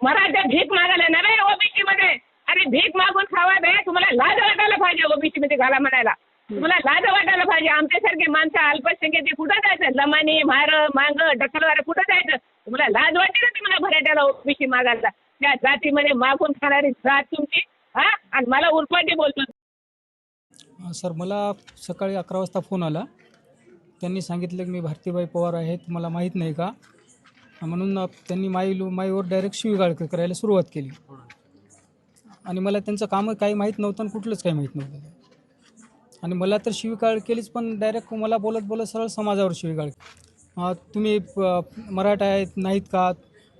मराठा भीक मागायला नव्हे ओबीसी मध्ये अरे भीक मागून खावा बे. तुम्हाला लाज वाटायला पाहिजे ओबीसी मध्ये घाला म्हणायला. तुम्हाला लाज वाटायला पाहिजे. आमच्यासारखे माणसं अल्पसंख्याचे कुठं जायचं? लमानी मार मांग ढकलवारे कुठं जायचं? तुम्हाला लाज वाटते ना तुम्हाला भरेट्याला ओबीसी मागायला? त्या जातीमध्ये मागून खाणारी जात तुमची हा? आणि मला उरपाटी बोलतो. सर मला सकाळी अकरा वाजता फोन आला. त्यांनी सांगितलं की मी भारतीबाई पवार आहेत मला माहीत नाही का? म्हणून त्यांनी माई लो माईवर डायरेक्ट शिवीगाळ करायला सुरुवात केली. आणि मला त्यांचं कामं काही माहीत नव्हतं आणि कुठलंच काही माहीत नव्हतं. आणि मला तर शिवीगाळ केलीच पण डायरेक्ट मला बोलत बोलत सरळ समाजावर शिवीगाळ तुम्ही मराठा आहेत नाहीत का?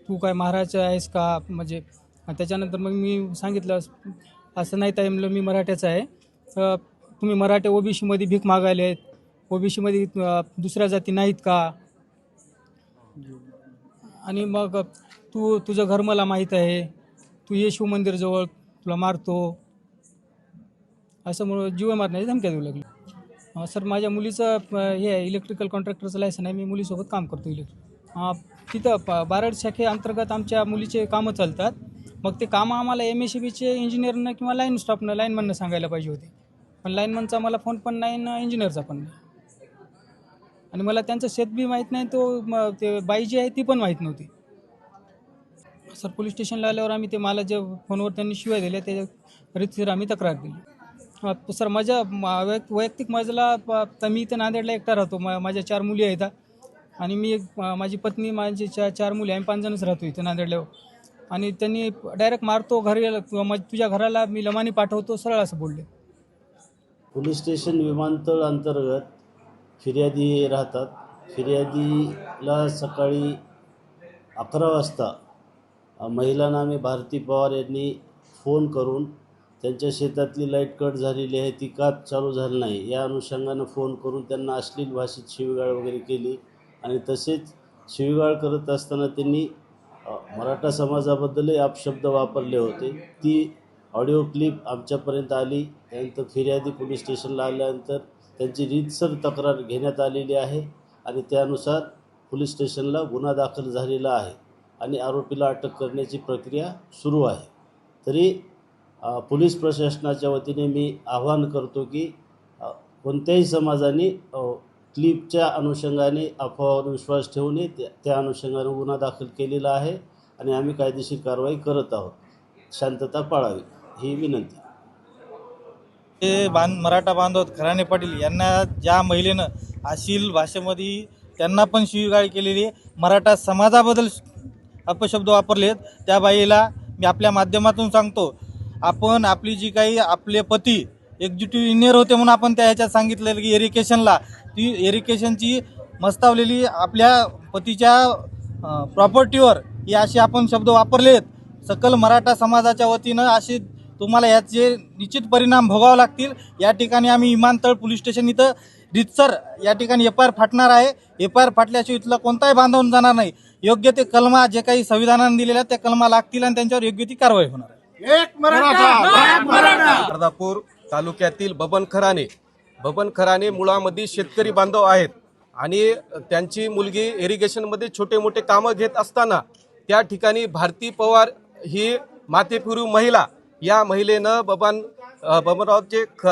तू काय महाराज आहेस का? म्हणजे त्याच्यानंतर मग मी सांगितलं असं नाही ताई म्हणलं मी मराठ्याचं आहे. तर तुम्ही मराठे ओबीसीमध्ये भीक मागायले आहेत ओबीसीमध्ये दुसऱ्या जाती नाहीत का? आणि मग तू तुझं घर मला माहीत आहे. तू ये शिवमंदिरजवळ तुला मारतो. असं म्हणून जीव मारण्याची धमक्या देऊ लागली. सर माझ्या मुलीचं हे आहे इलेक्ट्रिकल कॉन्ट्रॅक्टरचं लायसन आहे. मी मुलीसोबत काम करतो इलेक्ट्रिक तिथं प बाराड शाखेअंतर्गत आमच्या मुलीचे कामं चालतात. मग ते कामं आम्हाला एम एस सी बीचे इंजिनियरनं किंवा लाईन स्टाफनं लाईनमननं सांगायला पाहिजे होते. पण लाईनमनचा मला फोन पण नाही ना इंजिनियरचा पण नाही. आणि मला त्यांचं शेत बी माहीत नाही तो म- ते बाई जी आहे ती पण माहीत नव्हती. सर पोलीस स्टेशनला आल्यावर आम्ही ते मला जे फोनवर त्यांनी शिवाय दिल्या ते रीतसर आम्ही तक्रार दिली. सर माझ्या मा- वैयक्तिक माझ्याला प- तर मी इथं नांदेडला एकटा राहतो. मा माझ्या चार मुली आहेत आणि मी एक मा- माझी पत्नी माझी चा चार मुली आम्ही पाच जणच राहतो इथं नांदेडल्यावर आणि त्यांनी डायरेक्ट मारतो घरी किंवा तुझ्या घराला मी लमानी पाठवतो सरळ असं बोलले. पोलीस स्टेशन विमानतळ अंतर्गत फिर्यादी राहतात. फिर्यादीला सकाळी अकरा वाजता महिलांना आम्ही भारती पवार यांनी फोन करून त्यांच्या शेतातली लाइट कट झालेली आहे ती का चालू झाली नाही या अनुषंगानं फोन करून त्यांना अश्लील भाषेत शिवीगाळ वगैरे केली आणि तसेच शिवीगाळ करत असताना त्यांनी मराठा समाजाबद्दलही अपशब्द वापरले होते. ती ऑडिओ क्लिप आमच्यापर्यंत आली. त्यानंतर फिर्यादी पोलीस स्टेशनला आल्यानंतर त्यांची रीतसर तक्रार घेण्यात आलेली आहे आणि त्यानुसार पोलीस स्टेशनला गुन्हा दाखल झालेला आहे आणि आरोपीला अटक करण्याची प्रक्रिया सुरू आहे. तरी पोलीस प्रशासनाच्या वतीने मी आवाहन करतो की कोणत्याही समाजाने क्लिपच्या अनुषंगाने अफवावर विश्वास ठेवू नये त्या त्या अनुषंगाने गुन्हा दाखल केलेला आहे आणि आम्ही कायदेशीर कारवाई करत आहोत. शांतता पाळावी ही विनंती. ते बांध मराठा बांधव खराणे पाटील यांना ज्या महिलेनं अशील भाषेमध्ये त्यांना पण शिवीगाळी केलेली मराठा समाजाबद्दल अपशब्द वापरलेत. त्या बाईला मी आपल्या माध्यमातून सांगतो आपण आपली जी काही आपले पती एक्झिक्युटिव्ह इंजिनियर होते म्हणून आपण त्या ह्याच्यात सांगितलेलं की एरिकेशनला ती एरिकेशनची मस्तावलेली आपल्या पतीच्या प्रॉपर्टीवर ही असे आपण शब्द वापरलेत. सकल मराठा समाजाच्या वतीनं असे तुम्हाला याचे निश्चित परिणाम भोगावे लागतील या ठिकाणी आम्ही विमानतळ पोलीस स्टेशन इथं रितसर या ठिकाणी एफ आय आर फाटणार आहे. एफ आय आर फाटल्याशिवाय इथला कोणताही बांधवून जाणार नाही. योग्य ते कलमा जे काही संविधानाने दिलेल्या त्या कलमा लागतील आणि त्यांच्यावर योग्य ती कारवाई होणार आहे. अर्धापूर तालुक्यातील बबन खराणे बबन खराणे मुळामध्ये शेतकरी बांधव आहेत आणि त्यांची मुलगी इरिगेशनमध्ये छोटे मोठे कामं घेत असताना त्या ठिकाणी भारती पवार ही मातेपिरू महिला या महिलेनं बबन बबनराव बबनरावचे ख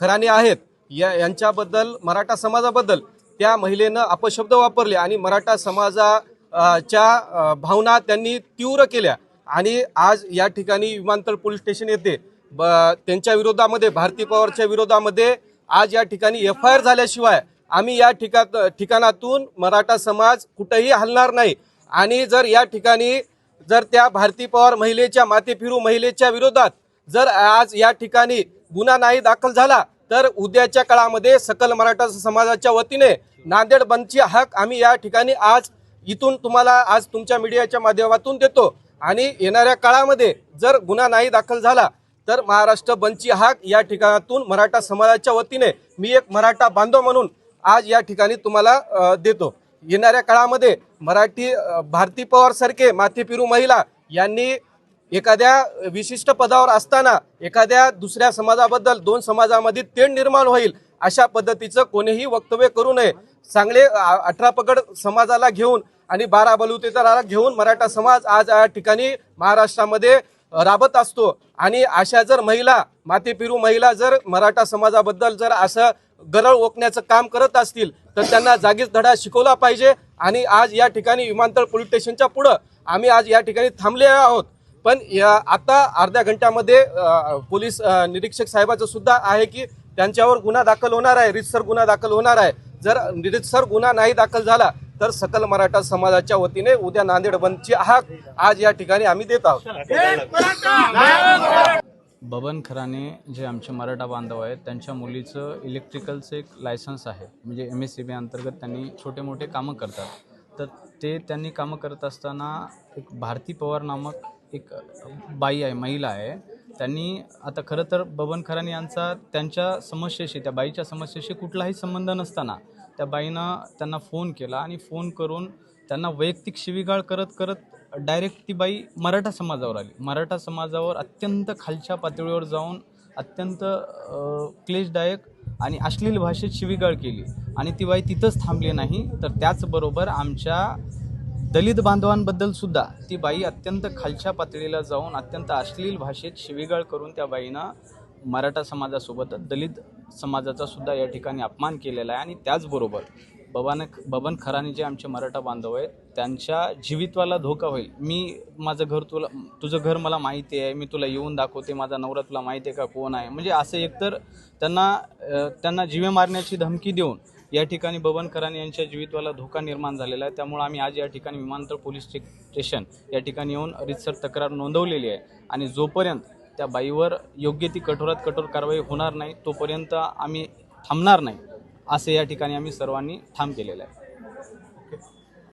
खराणे आहेत. या यांच्याबद्दल मराठा समाजाबद्दल त्या महिलेनं अपशब्द वापरले आणि मराठा समाजाच्या भावना त्यांनी तीव्र केल्या. आणि आज या ठिकाणी विमानतळ पोलीस स्टेशन येथे ब त्यांच्या विरोधामध्ये भारती पवारच्या विरोधामध्ये आज या ठिकाणी एफ आय आर झाल्याशिवाय आम्ही या ठिका ठिकाणातून मराठा समाज कुठेही हलणार नाही. आणि जर या ठिकाणी जर त्या भारती पवार महिलेच्या मातेफिरू महिलेच्या विरोधात जर आज या ठिकाणी गुन्हा नाही दाखल झाला तर उद्याच्या काळामध्ये सकल मराठा समाजाच्या वतीने नांदेड बंदची हक आम्ही या ठिकाणी आज इथून तुम्हाला आज तुमच्या मीडियाच्या माध्यमातून देतो. आणि येणाऱ्या काळामध्ये जर गुन्हा नाही दाखल झाला तर महाराष्ट्र बंदची हाक या ठिकाणातून मराठा समाजाच्या वतीने मी एक मराठा बांधव म्हणून आज या ठिकाणी तुम्हाला देतो. येणाऱ्या काळामध्ये मराठी भारती पवार सारखे माथेपिरू महिला यांनी एखाद्या विशिष्ट पदावर असताना एखाद्या दुसऱ्या समाजाबद्दल दोन समाजामध्ये तेढ निर्माण होईल अशा पद्धतीचं कोणीही वक्तव्य करू नये. चांगले अठरा पगड समाजाला घेऊन आणि बारा बलुतेदाराला घेऊन मराठा समाज आज या ठिकाणी महाराष्ट्रामध्ये राबत असतो. आणि अशा जर महिला मातेपिरू महिला जर मराठा समाजाबद्दल जर असं गरळ ओकण्याचं काम करत असतील तर त्यांना जागीच धडा शिकवला पाहिजे. आणि आज या ठिकाणी विमानतळ पोलीस स्टेशनच्या पुढं आम्ही आज या ठिकाणी थांबले आहोत. पण या आता अर्ध्या घंट्यामध्ये पोलीस निरीक्षक साहेबाचं सुद्धा आहे की त्यांच्यावर गुन्हा दाखल होणार आहे रितसर गुन्हा दाखल होणार आहे. जर निरीतसर गुन्हा नाही दाखल झाला तर सकल मराठा समाजाच्या वतीने उद्या नांदेड बंदची हाक आज या ठिकाणी आम्ही देत आहोत. बबन खराने जे आमचे मराठा बांधव आहेत त्यांच्या मुलीचं इलेक्ट्रिकलचं एक लायसन्स आहे. म्हणजे एम एस सी बी अंतर्गत त्यांनी छोटे मोठे कामं करतात. तर ते त्यांनी कामं करत असताना एक भारती पवार नामक एक बाई आहे महिला आहे. त्यांनी आता खरं तर बबन खराने यांचा त्यांच्या समस्येशी त्या बाईच्या समस्येशी कुठलाही संबंध नसताना त्या बाईनं त्यांना फोन केला आणि फोन करून त्यांना वैयक्तिक शिवीगाळ करत करत डायरेक्ट ती बाई मराठा समाजावर आली. मराठा समाजावर अत्यंत खालच्या पातळीवर जाऊन अत्यंत क्लेशदायक आणि अश्लील भाषेत शिवीगाळ केली. आणि ती बाई तिथंच थांबली नाही तर त्याचबरोबर आमच्या दलित बांधवांबद्दल सुद्धा ती बाई अत्यंत खालच्या पातळीला जाऊन अत्यंत अश्लील भाषेत शिवीगाळ करून त्या बाईनं मराठा समाजासोबत दलित समाजाचा सुद्धा या ठिकाणी अपमान केलेला आहे. आणि त्याचबरोबर बबान बबन खराने जे आमचे मराठा बांधव आहेत त्यांच्या जीवितवाला धोका होईल. मी माझं घर तुला तुझं घर मला माहिती आहे मी तुला येऊन दाखवते माझा नवरा तुला माहिती आहे का कोण आहे? म्हणजे असं एकतर त्यांना त्यांना जीवे मारण्याची धमकी देऊन या ठिकाणी बबन खराने यांच्या जीवितवाला धोका निर्माण झालेला आहे. त्यामुळे आम्ही आज या ठिकाणी विमानतळ पोलीस स्टेशन या ठिकाणी येऊन रितसर तक्रार नोंदवलेली आहे. आणि जोपर्यंत त्या बाईवर योग्य ती कठोरात कठोर कारवाई होणार नाही तोपर्यंत आम्ही थांबणार नाही. असे या ठिकाणी आम्ही सर्वांनी ठाम केलेलं आहे.